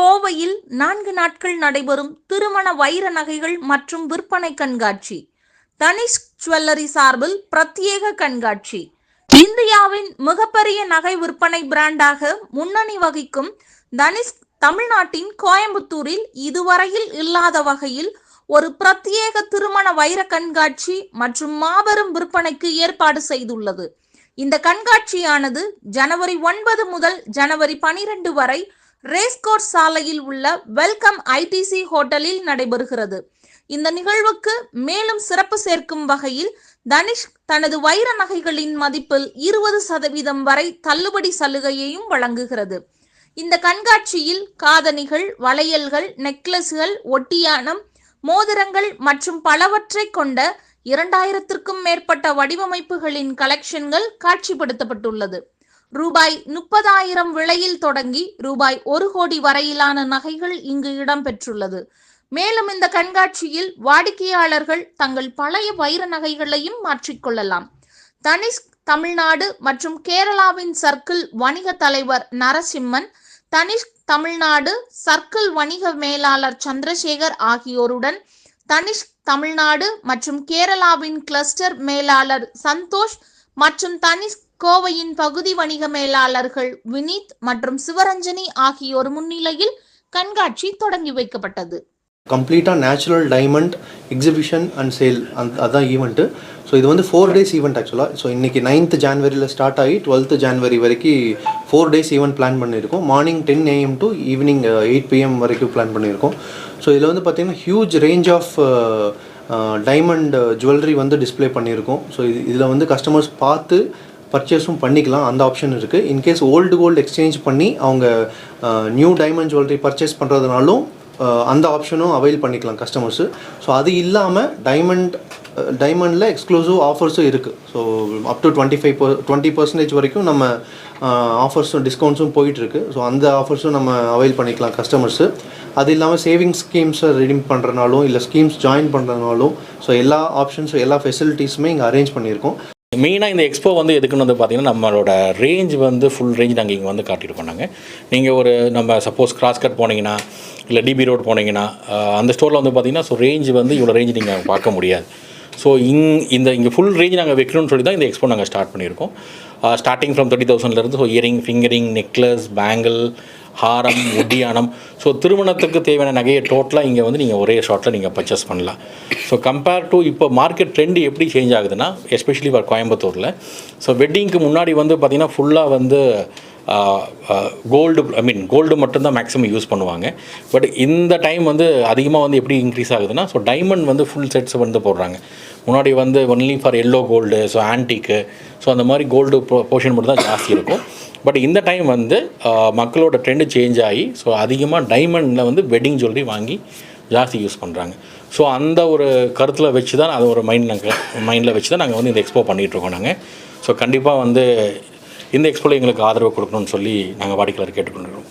கோவையில் நான்கு நாட்கள் நடைபெறும் திருமண வைர நகைகள் மற்றும் விற்பனை கண்காட்சி. தனிஷ் ஜுவல்லரி சார்பில் பிரத்யேக கண்காட்சி. இந்தியாவின் மிகப்பெரிய நகை விற்பனை பிராண்டாக முன்னணி வகிக்கும் தனிஷ் தமிழ்நாட்டின் கோயம்புத்தூரில் இதுவரையில் இல்லாத வகையில் ஒரு பிரத்யேக திருமண வைர கண்காட்சி மற்றும் மாபெரும் விற்பனைக்கு ஏற்பாடு செய்துள்ளது. இந்த கண்காட்சியானது ஜனவரி ஒன்பது முதல் ஜனவரி பனிரெண்டு வரை ரேஸ்கோர்ஸ் சாலையில் உள்ள வெல்கம் ஐடிசி ஹோட்டலில் நடைபெறுகிறது. இந்த நிகழ்வுக்கு மேலும் சிறப்பு சேர்க்கும் வகையில் தனிஷ் தனது வைர நகைகளின் மதிப்பில் இருபது சதவீதம் வரை தள்ளுபடி சலுகையையும் வழங்குகிறது. இந்த கண்காட்சியில் காதணிகள் வளையல்கள் நெக்லஸ்கள் ஒட்டியானம் மோதிரங்கள் மற்றும் பலவற்றை கொண்ட இரண்டாயிரத்திற்கும் மேற்பட்ட வடிவமைப்புகளின் கலெக்ஷன்கள் காட்சிப்படுத்தப்பட்டுள்ளது. ரூபாய் முப்பதாயிரம் விலையில் தொடங்கி ரூபாய் ஒரு கோடி வரையிலான நகைகள் இங்கு இடம்பெற்றுள்ளது. மேலும் இந்த கண்காட்சியில் வாடிக்கையாளர்கள் தங்கள் பழைய வைர நகைகளையும் மாற்றிக்கொள்ளலாம் தனிஷ் தமிழ்நாடு மற்றும் கேரளாவின் சர்க்கிள் வணிக தலைவர் நரசிம்மன் தனிஷ் தமிழ்நாடு சர்க்கிள் வணிக மேலாளர் சந்திரசேகர் ஆகியோருடன் தனிஷ் தமிழ்நாடு மற்றும் கேரளாவின் கிளஸ்டர் மேலாளர் சந்தோஷ் மற்றும் தனிஷ் கோவையின் பகுதி வணிக மேலாளர்கள் வினீத் மற்றும் சிவரஞ்சனி ஆகியோர் முன்னிலையில் கண்காட்சி தொடங்கி வைக்கப்பட்டது. கம்ப்ளீட்டாக natural diamond exhibition and sale அந்த அதான் ஈவெண்ட்டு ஸோ இது வந்து ஃபோர் டேஸ் ஈவெண்ட் ஆக்சுவலாக ஸோ இன்றைக்கி நைன்த் ஜான்வரியில் ஸ்டார்ட் ஆகி டுவெல்த்து ஜான்வரி uh, வரைக்கும் ஃபோர் டேஸ் ஈவெண்ட் பிளான் பண்ணியிருக்கோம். Morning ten AM to evening eight PM வரைக்கும் பிளான் பண்ணியிருக்கோம். ஸோ இதில் வந்து பார்த்திங்கன்னா huge range of diamond jewellery வந்து டிஸ்ப்ளே பண்ணியிருக்கோம். ஸோ இது இதில் வந்து கஸ்டமர்ஸ் பார்த்து பர்ச்சேஸும் பண்ணிக்கலாம். அந்த ஆப்ஷன் இருக்குது இன்கேஸ் ஓல்டு கோல்டு எக்ஸ்சேஞ்ச் பண்ணி அவங்க நியூ டைமண்ட் ஜுவல்லரி பர்ச்சேஸ் பண்ணுறதுனாலும் அந்த ஆப்ஷனும் அவைல் பண்ணிக்கலாம் கஸ்டமர்ஸு ஸோ அது இல்லாமல் டைமண்ட் டைமண்டில் எக்ஸ்க்ளூசிவ் ஆஃபர்ஸும் இருக்குது so up to twenty five twenty percentage வரைக்கும் நம்ம ஆஃபர்ஸும் டிஸ்கவுண்ட்ஸும் போயிட்டுருக்கு ஸோ அந்த ஆஃபர்ஸும் நம்ம அவைல் பண்ணிக்கலாம் கஸ்டமர்ஸு அது இல்லாமல் சேவிங்ஸ் ஸ்கீம்ஸை ரிடீம் பண்ணுறனாலும் இல்லை ஸ்கீம்ஸ் ஜாயின் பண்ணுறதுனாலும் ஸோ எல்லா ஆப்ஷன்ஸும் எல்லா ஃபெசிலிட்டிஸுமே இங்கே அரேஞ்ச் பண்ணியிருக்கோம். மெயினாக இந்த எக்ஸ்போ வந்து எதுக்குன்னு வந்து பார்த்தீங்கன்னா நம்மளோட ரேஞ்ச் வந்து ஃபுல் ரேஞ்ச் நாங்கள் இங்கே வந்து காட்டியிருக்கோம் நாங்கள் நீங்கள் ஒரு நம்ம சப்போஸ் கிராஸ் கட் போனீங்கன்னா இல்லை டிபி ரோட் போனீங்கன்னா அந்த ஸ்டோரில் வந்து பார்த்தீங்கன்னா ஸோ ரேஞ்ச் வந்து இவ்வளோ ரேஞ்ச் நீங்கள் பார்க்க முடியாது. ஸோ இங் இந்த இங்கே ஃபுல் ரேஞ்ச் நாங்கள் வைக்கணும்னு சொல்லி தான் இந்த எக்ஸ்போ நாங்கள் ஸ்டார்ட் பண்ணியிருக்கோம். ஸ்டார்டிங் ஃப்ரம் தேர்ட்டி தௌசண்ட்லேருந்து so earring fingering necklace bangle ஹாரம் ஒட்டியானம் ஸோ திருமணத்துக்கு தேவையான நகையை டோட்டலாக இங்கே வந்து நீங்கள் ஒரே ஷாட்டில் நீங்கள் பர்ச்சேஸ் பண்ணலாம். ஸோ கம்பேர் டு இப்போ மார்க்கெட் ட்ரெண்டு எப்படி சேஞ்ச் ஆகுதுன்னா எஸ்பெஷலி ஃபார் கோயம்புத்தூரில் ஸோ வெட்டிங்க்கு முன்னாடி வந்து பார்த்திங்கன்னா ஃபுல்லாக வந்து கோல்டு ஐ மீன் கோல்டு மட்டும்தான் மேக்ஸிமம் யூஸ் பண்ணுவாங்க. பட் இந்த டைம் வந்து அதிகமாக வந்து எப்படி இன்க்ரீஸ் ஆகுதுன்னா ஸோ டைமண்ட் வந்து ஃபுல் செட்ஸ் வந்து போடுறாங்க. முன்னாடி வந்து only for yellow gold so antique so அந்த மாதிரி கோல்டு போ போர்ஷன் மட்டும் தான் ஜாஸ்தி இருக்கும். பட் இந்த டைம் வந்து மக்களோட ட்ரெண்டு சேஞ்ச் ஆகி ஸோ அதிகமாக டைமண்டில் வந்து வெட்டிங் ஜுவல்லரி வாங்கி ஜாஸ்தி யூஸ் பண்ணுறாங்க ஸோ அந்த ஒரு கருத்தில் வச்சு தான் அது ஒரு மைண்ட் நாங்கள் மைண்டில் வச்சு தான் நாங்கள் வந்து இந்த எக்ஸ்போ பண்ணிகிட்ருக்கோம் நாங்கள் ஸோ கண்டிப்பாக வந்து இந்த எக்ஸ்போவில் எங்களுக்கு ஆதரவு கொடுக்கணும்னு சொல்லி நாங்கள் வாடிக்கையாளர் கேட்டுக்கொண்டிருக்கோம்